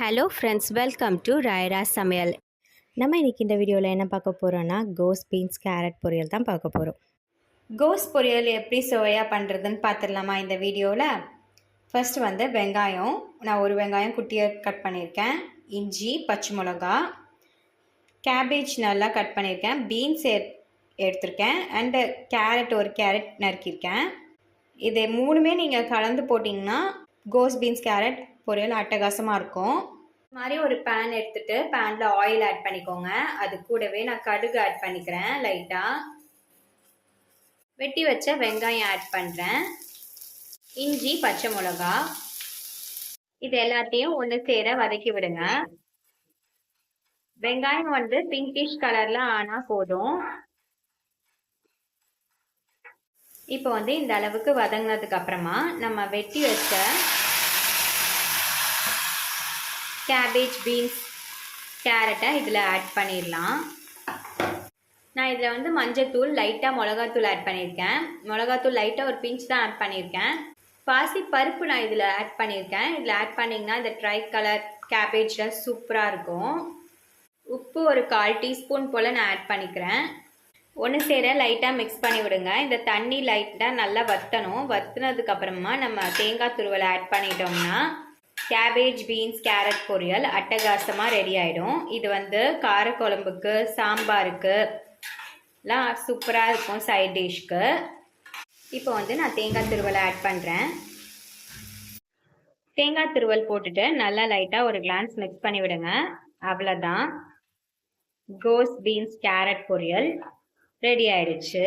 Hello friends welcome to Rayara Samayal நம்ம இன்றைக்கி இந்த வீடியோவில் என்ன பார்க்க போகிறோன்னா கோஸ் பீன்ஸ் கேரட் பொரியல் தான் பார்க்க போகிறோம் கோஸ் பொரியல் எப்படி சுவையாக பண்ணுறதுன்னு பார்த்துடலாமா இந்த வீடியோவில் ஃபஸ்ட்டு வந்து வெங்காயம். நான் ஒரு வெங்காயம் குட்டியாக கட் பண்ணியிருக்கேன். இஞ்சி பச்சை மிளகா கேபேஜ் நல்லா கட் பண்ணியிருக்கேன். பீன்ஸ் எடுத்திருக்கேன். அண்டு கேரட் ஒரு கேரட் நறுக்கியிருக்கேன். இது மூணுமே நீங்கள் கலந்து போட்டிங்கன்னா கோஸ் பீன்ஸ் கேரட் பொரியல் அட்டகாசமாக இருக்கும். இது மாதிரி ஒரு பேன் எடுத்துட்டு பேனில் ஆயில் ஆட் பண்ணிக்கோங்க. அது கூடவே நான் கடுகு ஆட் பண்ணிக்கிறேன் லைட்டாக வெட்டி வச்ச வெங்காயம் ஆட் பண்ணுறேன் இஞ்சி பச்சை மிளகா. இது எல்லாத்தையும் ஒன்று சேர வதக்கி விடுங்க. வெங்காயம் வந்து பிங்கிஷ் கலரில் ஆனால் போதும். இப்போ வந்து இந்த அளவுக்கு வதங்கினதுக்கு அப்புறமா நம்ம வெட்டி வச்ச கேபேஜ் பீன்ஸ் கேரட்டை இதில் ஆட் பண்ணிடலாம். நான் இதில் வந்து மஞ்சத்தூள் லைட்டாக மிளகாத்தூள் ஆட் பண்ணியிருக்கேன். மிளகாத்தூள் லைட்டாக ஒரு பிஞ்ச் தான் ஆட் பண்ணியிருக்கேன். பாசி பருப்பு நான் இதில் ஆட் பண்ணியிருக்கேன். இதில் ஆட் பண்ணிங்கன்னா இந்த ட்ரை கலர் கேபேஜில் சூப்பராக இருக்கும். உப்பு ஒரு கால் டீஸ்பூன் போல் நான் ஆட் பண்ணிக்கிறேன். ஒன்று சேர லைட்டாக மிக்ஸ் பண்ணி விடுங்க. இந்த தண்ணி லைட்டாக நல்லா வற்றணும் வற்றினதுக்கப்புறமா நம்ம தேங்காய் துருவலை ஆட் பண்ணிட்டோம்னா கேபேஜ் பீன்ஸ் கேரட் பொரியல் அட்டகாசமாக ரெடி ஆகிடும் இது வந்து காரக்குழம்புக்கு சாம்பாருக்கு எல்லாம் சூப்பராக இருக்கும் சைட் டிஷ்க்கு இப்போ வந்து நான் தேங்காய் துருவலை ஆட் பண்ணுறேன் தேங்காய் துருவல் போட்டுட்டு நல்லா லைட்டாக ஒரு கிளான்ஸ் மிக்ஸ் பண்ணி விடுங்க. அவ்வளோதான் கோஸ் பீன்ஸ் கேரட் பொரியல் ரெடி ஆயிடுச்சு.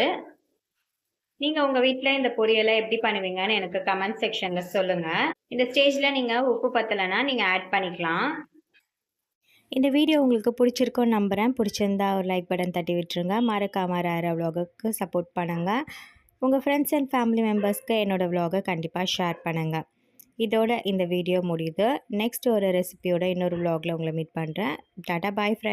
நீங்கள் உங்கள் வீட்டில் இந்த பொரியலை எப்படி பண்ணுவீங்கன்னு எனக்கு கமெண்ட் செக்ஷன்ல சொல்லுங்கள் இந்த ஸ்டேஜில் நீங்கள் உப்பு பத்தலைன்னா நீங்கள் ஆட் பண்ணிக்கலாம். இந்த வீடியோ உங்களுக்கு பிடிச்சிருக்கோன்னு நம்புகிறேன் பிடிச்சிருந்தா ஒரு லைக் பட்டன் தட்டி விட்டுருங்க. மறக்காம ரார விலாகுக்கு சப்போர்ட் பண்ணுங்கள் உங்கள் ஃப்ரெண்ட்ஸ் அண்ட் ஃபேமிலி மெம்பர்ஸ்க்கு என்னோடய விலாகை கண்டிப்பாக ஷேர் பண்ணுங்கள் இதோட இந்த வீடியோ முடியுது. நெக்ஸ்ட் ஒரு ரெசிபியோட இன்னொரு விலாகில் உங்களை மீட் பண்ணுறேன் டாட்டா பாய் ஃப்ரெண்ட்ஸ்